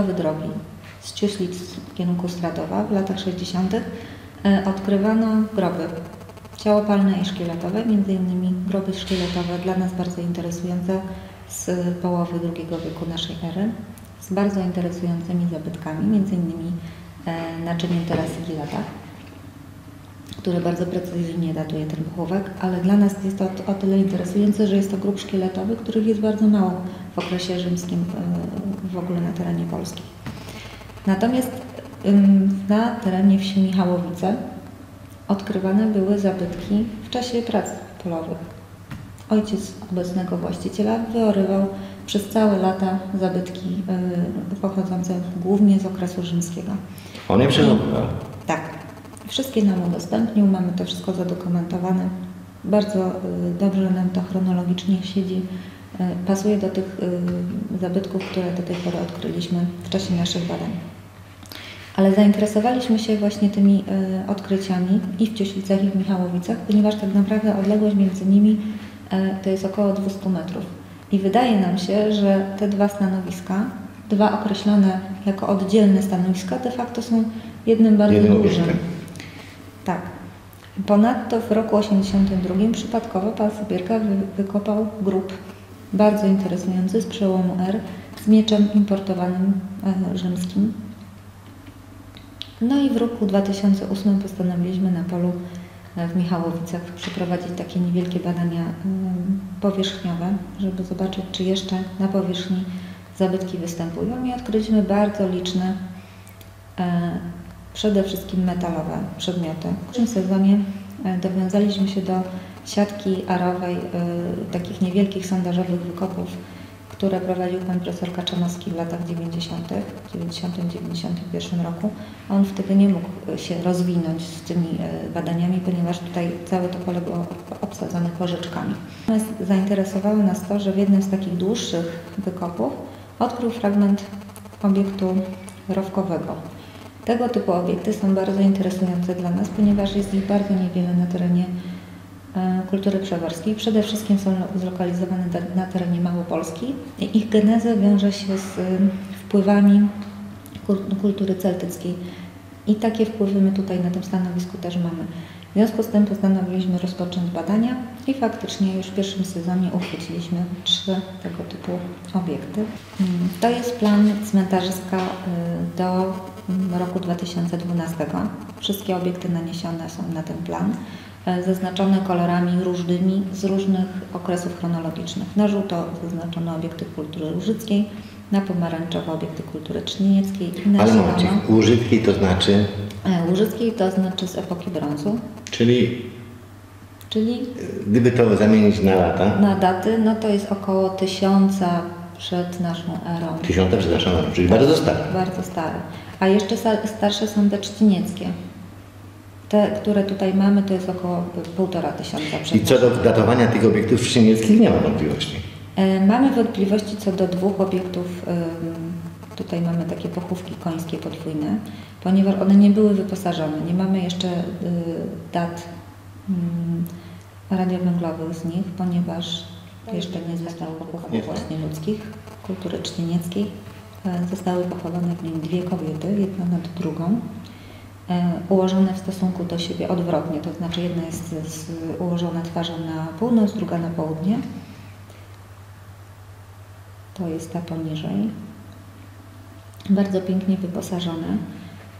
budowy drogi z Ciuślic w kierunku Stradowa w latach 60. e, odkrywano groby ciałopalne i szkieletowe, między innymi groby szkieletowe dla nas bardzo interesujące z połowy II wieku naszej ery, z bardzo interesującymi zabytkami, między innymi e, naczyniem terasy Gilata, które bardzo precyzyjnie datuje ten pochówek, ale dla nas jest to o, o tyle interesujące, że jest to grób szkieletowy, których jest bardzo mało w okresie rzymskim e, w ogóle na terenie Polski. Natomiast na terenie wsi Michałowice odkrywane były zabytki w czasie prac polowych. Ojciec obecnego właściciela wyorywał przez całe lata zabytki y, pochodzące głównie z okresu rzymskiego. On je przechowywał. Tak. Wszystkie nam udostępnił, mamy to wszystko zadokumentowane. Bardzo y, dobrze nam to chronologicznie siedzi. Y, pasuje do tych y, zabytków, które do tej pory odkryliśmy w czasie naszych badań. Ale zainteresowaliśmy się właśnie tymi y, odkryciami i w Cieślicach, i w Michałowicach, ponieważ tak naprawdę odległość między nimi y, to jest około 200 metrów. I wydaje nam się, że te dwa stanowiska, dwa określone jako oddzielne stanowiska, de facto są jednym bardzo Jednym dużym. Tak. Ponadto w roku 82 przypadkowo pan Sobierka wy, wykopał grób bardzo interesujący z przełomu R z mieczem importowanym e, rzymskim. No i w roku 2008 postanowiliśmy na polu e, w Michałowicach przeprowadzić takie niewielkie badania em, powierzchniowe, żeby zobaczyć, czy jeszcze na powierzchni zabytki występują i odkryliśmy bardzo liczne e, przede wszystkim metalowe przedmioty. W tym sezonie e, dowiązaliśmy się do siatki arowej, e, takich niewielkich sondażowych wykopów, które prowadził pan profesor Kaczanowski w latach 90., w 90-91 roku. On wtedy nie mógł się rozwinąć z tymi e, badaniami, ponieważ tutaj całe to pole było obsadzone porzeczkami. Natomiast zainteresowało nas to, że w jednym z takich dłuższych wykopów odkrył fragment obiektu rowkowego. Tego typu obiekty są bardzo interesujące dla nas, ponieważ jest ich bardzo niewiele na terenie e, kultury przeworskiej. Przede wszystkim są lo- zlokalizowane na- terenie Małopolski ich geneza wiąże się z e, wpływami kul- kultury celtyckiej. I takie wpływy my tutaj na tym stanowisku też mamy. W związku z tym postanowiliśmy rozpocząć badania i faktycznie już w pierwszym sezonie uchwyciliśmy trzy tego typu obiekty. Mm, To jest plan cmentarzyska y, do mm, roku 2012. Wszystkie obiekty naniesione są na ten plan, y, zaznaczone kolorami różnymi z różnych okresów chronologicznych. Na żółto zaznaczone obiekty kultury łużyckiej, na pomarańczowo obiekty kultury trzcinieckiej Ale zielono momencik, użytki to znaczy, e, łużyckiej, to znaczy z epoki brązu, czyli czyli gdyby to zamienić na lata, na daty, no to jest około tysiąca przed naszą erą. tysiąca przepraszam, czyli bardzo stare. Bardzo stare. A jeszcze starsze są te trzcinieckie. Te, które tutaj mamy, to jest około półtora tysiąca przed I co do datowania tych obiektów trzcinieckich nie ma wątpliwości. E, Mamy wątpliwości co do dwóch obiektów. ym, Tutaj mamy takie pochówki końskie podwójne, ponieważ one nie były wyposażone. Nie mamy jeszcze y, dat ym, radiowęglowych z nich, ponieważ jeszcze nie zostało pochówków właśnie ludzkich, kultury czcienieckiej. E, Zostały pochowane w nim dwie kobiety, jedna nad drugą, e, ułożone w stosunku do siebie odwrotnie, to znaczy jedna jest ułożona twarzą na północ, druga na południe. To jest ta poniżej. Bardzo pięknie wyposażone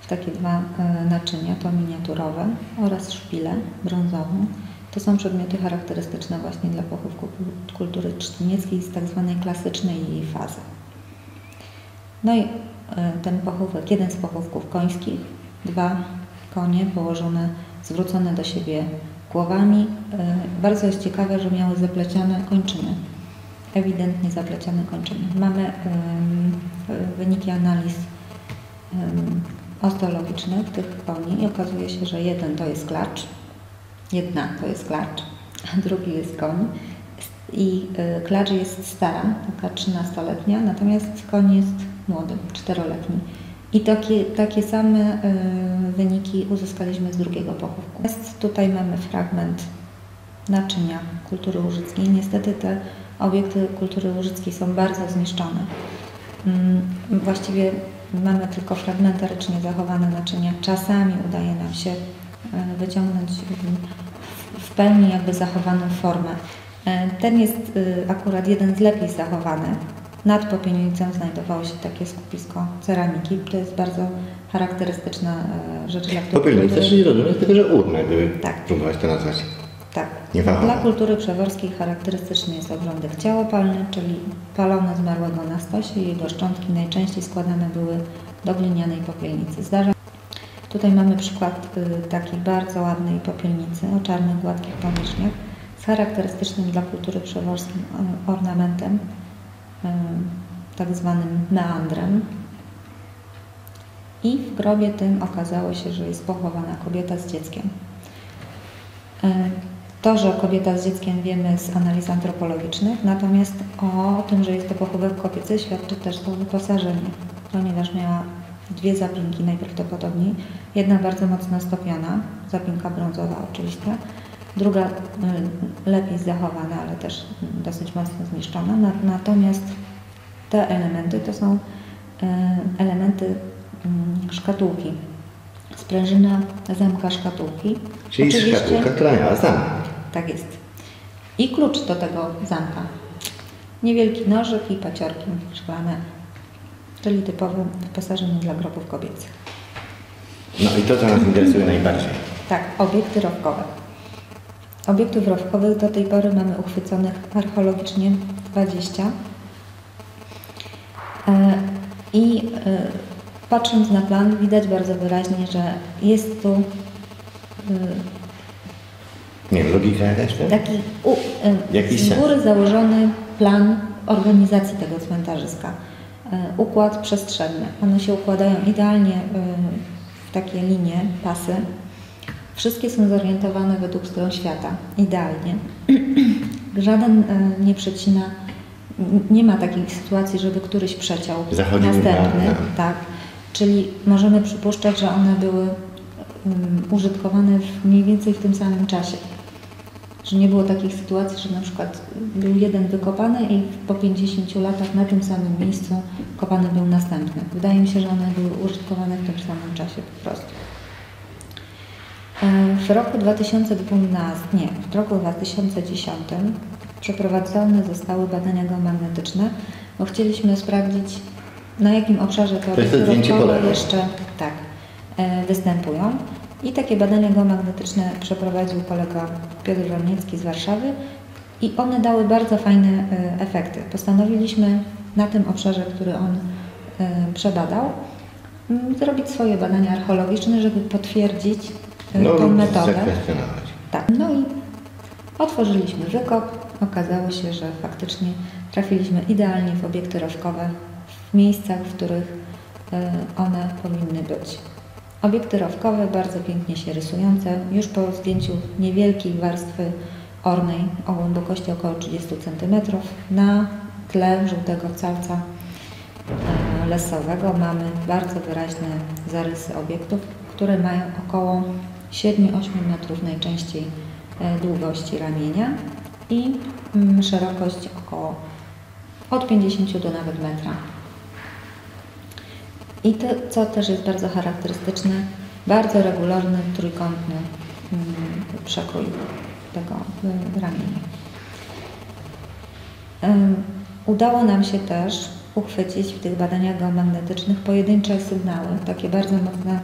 w takie dwa e, naczynia, to miniaturowe oraz szpilę brązową. To są przedmioty charakterystyczne właśnie dla pochówku kul- kultury trzcinieckiej z tak zwanej klasycznej jej fazy. No i e, ten pochówek, jeden z pochówków końskich, dwa konie położone, zwrócone do siebie głowami. E, Bardzo jest ciekawe, że miały zaplecione kończyny ewidentnie zaplecione kończyny. Mamy wyniki analiz osteologicznych tych koni i okazuje się, że jeden to jest klacz, jedna to jest klacz, a drugi jest koń. I y, klacz jest stara, taka 13-letnia, natomiast koń jest młody, 4-letni. I takie, takie same y, wyniki uzyskaliśmy z drugiego pochówku. Natomiast Tutaj mamy fragment naczynia kultury łużyckiej. Niestety te obiekty kultury łużyckiej są bardzo zniszczone. Mm, Właściwie mamy tylko fragmentarycznie zachowane naczynia. Czasami udaje nam się e, wyciągnąć w- pełni jakby zachowaną formę. E, Ten jest y, akurat jeden z lepiej zachowanych. Nad popienicą znajdowało się takie skupisko ceramiki. To jest bardzo charakterystyczna e, rzecz. Popylnica, czyli rozumiem, tylko że urna, gdyby Tak. próbować to nazwać. Dla kultury przeworskiej charakterystyczny jest obrządek ciałopalny, czyli palone zmarłego na stosie. Jego szczątki najczęściej składane były do glinianej popielnicy. Zdarza Tutaj mamy przykład y, takiej bardzo ładnej popielnicy o czarnych, gładkich powierzchniach z charakterystycznym dla kultury przeworskiej y, ornamentem, y, tak zwanym meandrem. I w grobie tym okazało się, że jest pochowana kobieta z dzieckiem. E, To, że kobieta z dzieckiem wiemy z analiz antropologicznych, natomiast o tym, że jest to pochówek kobiecy, świadczy też to wyposażenie, ponieważ miała dwie zapinki najprawdopodobniej. Jedna bardzo mocno stopiona, zapinka brązowa oczywiście, druga y, lepiej zachowana, ale też dosyć mocno zniszczona. Na- Natomiast te elementy to są y, elementy mm, szkatułki. Sprężyna zamka szkatułki. Czyli Oczywiście- szkatułka, która miała zamek. Tak jest. I klucz do tego zamka. Niewielki nożyk i paciorki szklane, czyli typowe wyposażenie dla grobów kobiecych. No i to, co nas interesuje najbardziej. Tak, obiekty rowkowe. Obiektów rowkowych do tej pory mamy uchwyconych archeologicznie 20. E, I e, patrząc na plan widać bardzo wyraźnie, że jest tu e, Nie wiem, logika jakaś tak? taki u, e, Jakiś z góry założony plan organizacji tego cmentarzyska. E, Układ przestrzenny. One się układają idealnie e, w takie linie, pasy. Wszystkie są zorientowane według stron świata. Idealnie. Żaden nie przecina, nie ma takiej sytuacji, żeby któryś przeciął Zachodził następny. na- na- Tak. Czyli możemy przypuszczać, że one były mm, użytkowane mniej więcej w tym samym czasie. Że nie było takich sytuacji, że na przykład był jeden wykopany i po 50 latach na tym samym miejscu kopany był następny. Wydaje mi się, że one były użytkowane w tym samym czasie po prostu. E, W roku 2012, nie, w roku 2010 przeprowadzone zostały badania geomagnetyczne, bo chcieliśmy sprawdzić, na jakim obszarze te To jest to lewo. jeszcze tak, e, występują. I takie badania geomagnetyczne przeprowadził kolega Piotr Warniecki z Warszawy i one dały bardzo fajne e, efekty. Postanowiliśmy na tym obszarze, który on e, przebadał, m, zrobić swoje badania archeologiczne, żeby potwierdzić e, No tą metodę. Tak. No i otworzyliśmy wykop. Okazało się, że faktycznie trafiliśmy idealnie w obiekty rowkowe w miejscach, w których one powinny być. Obiekty rowkowe bardzo pięknie się rysujące. Już po zdjęciu niewielkiej warstwy ornej o głębokości około 30 cm na tle żółtego calca e, lesowego mamy bardzo wyraźne zarysy obiektów, które mają około 7-8 metrów najczęściej e, długości ramienia i mm, szerokość około od 50 do nawet metra. I to, co też jest bardzo charakterystyczne, bardzo regularny, trójkątny mm, przekrój tego y, ramienia. Udało nam się też uchwycić w tych badaniach geomagnetycznych pojedyncze sygnały, takie bardzo mocne,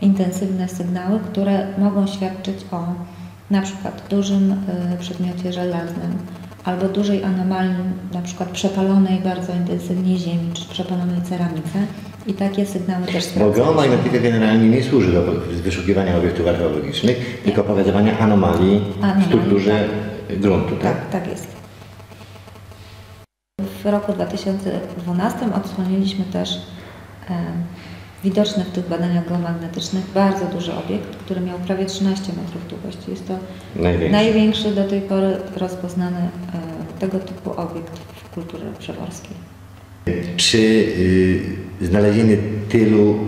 intensywne sygnały, które mogą świadczyć o na przykład dużym y, przedmiocie żelaznym albo dużej anomalii, na przykład przepalonej bardzo intensywnie ziemi czy przepalonej ceramice. I takie sygnały też Bo sprawdzaliśmy. geomagnetyka generalnie nie służy do wyszukiwania obiektów archeologicznych, tylko pokazywania anomalii w Anomalii, strukturze gruntu, tak? Tak, tak jest. W roku 2012 odsłoniliśmy też e, widoczny w tych badaniach geomagnetycznych bardzo duży obiekt, który miał prawie 13 metrów długości. Jest to Największy. największy do tej pory rozpoznany e, tego typu obiekt w kulturze przeworskiej. Czy y, znalezienie tylu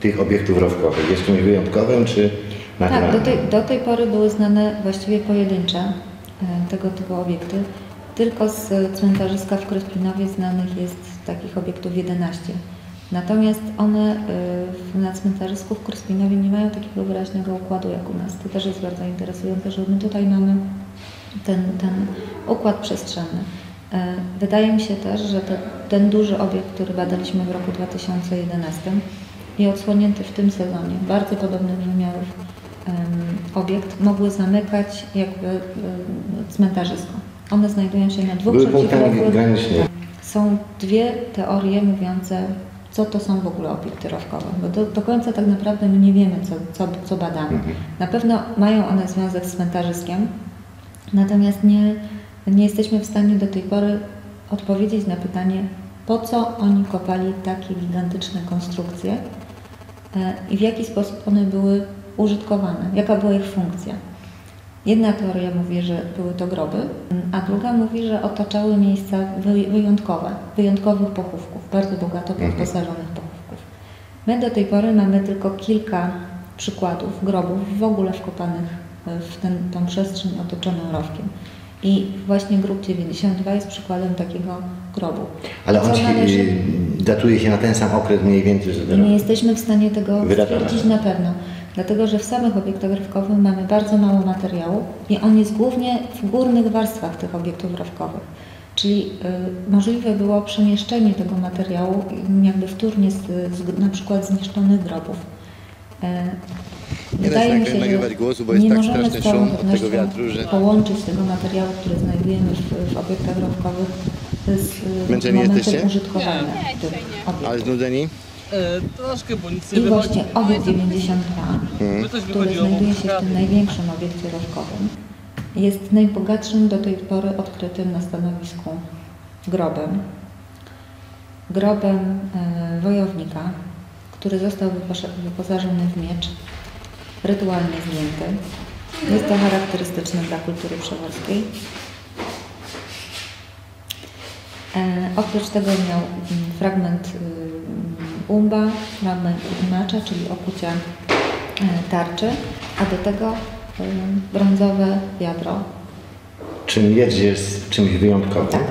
tych obiektów rowkowych jest czymś wyjątkowym, czy Tak, do tej, do tej pory były znane właściwie pojedyncze e, tego typu obiekty. Tylko z cmentarzyska w Kryspinowie znanych jest takich obiektów 11. Natomiast one e, na cmentarzysku w Kryspinowie nie mają takiego wyraźnego układu jak u nas. To też jest bardzo interesujące, że my tutaj mamy ten, ten układ przestrzenny. E, Wydaje mi się też, że te, ten duży obiekt, który badaliśmy w roku 2011 i odsłonięty w tym sezonie, bardzo podobny do wymiarów obiekt, mogły zamykać jakby cmentarzysko. One znajdują się na dwóch przeciwległych są dwie teorie mówiące, co to są w ogóle obiekty rowkowe, bo do, do końca tak naprawdę my nie wiemy, co, co, co badamy. Mhm. Na pewno mają one związek z cmentarzyskiem, natomiast nie, nie jesteśmy w stanie do tej pory odpowiedzieć na pytanie, po co oni kopali takie gigantyczne konstrukcje e, i w jaki sposób one były użytkowane, jaka była ich funkcja. Jedna teoria mówi, że były to groby, a druga mówi, że otaczały miejsca wy- wyjątkowe, wyjątkowych pochówków, bardzo bogato Mhm. wyposażonych pochówków. My do tej pory mamy tylko kilka przykładów grobów w ogóle wkopanych w ten, tą przestrzeń otoczoną rowkiem. I właśnie grób 92 jest przykładem takiego grobu. Ale on się, należy- y, datuje się na ten sam okres mniej więcej, że nie jesteśmy w stanie tego stwierdzić na pewno, dlatego że w samych obiektach rowkowych mamy bardzo mało materiału i on jest głównie w górnych warstwach tych obiektów rowkowych. Czyli y, możliwe było przemieszczenie tego materiału jakby wtórnie z, z na przykład zniszczonych grobów. Y, Nie da się nagry- nagrywać głosu, bo jest nie tak możemy straszny z całą szum od tego pewnością wiatru, że- połączyć tego materiału, który znajdujemy w, w obiektach rowkowych z momentem jesteście? użytkowania Nie, tych obiektów. Ale znudzeni? E, troszkę, bo nic nie I wychodzi. właśnie obiekt 92, To coś który znajduje się w tym największym obiekcie rowkowym, jest najbogatszym do tej pory odkrytym na stanowisku grobem. Grobem e, wojownika, który został wyposa- wyposażony w miecz, rytualnie zdjęty. Jest to charakterystyczne dla kultury przeworskiej. E, oprócz tego miał mm, fragment y, umba, fragment imacza, czyli okucia e, tarczy, a do tego y, brązowe wiadro. Czy miecz jest czymś wyjątkowym? Tak.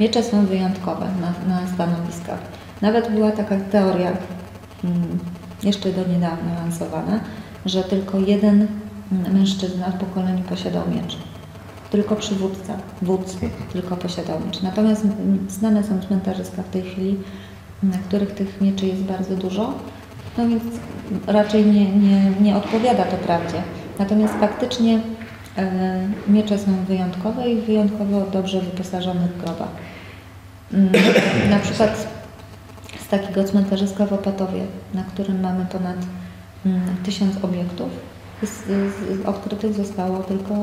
Miecze są wyjątkowe na, na stanowiskach. Nawet była taka teoria, mm, jeszcze do niedawna lansowana, że tylko jeden mężczyzna w pokoleniu posiadał miecz. Tylko przywódca, wódz tylko posiadał miecz. Natomiast znane są cmentarzyska w tej chwili, na których tych mieczy jest bardzo dużo, no więc raczej nie, nie, nie odpowiada to prawdzie. Natomiast faktycznie e, miecze są wyjątkowe i w wyjątkowo dobrze wyposażonych grobach. Mm, Na przykład z takiego cmentarzyska w Opatowie, na którym mamy ponad tysiąc obiektów, z, z, odkrytych zostało tylko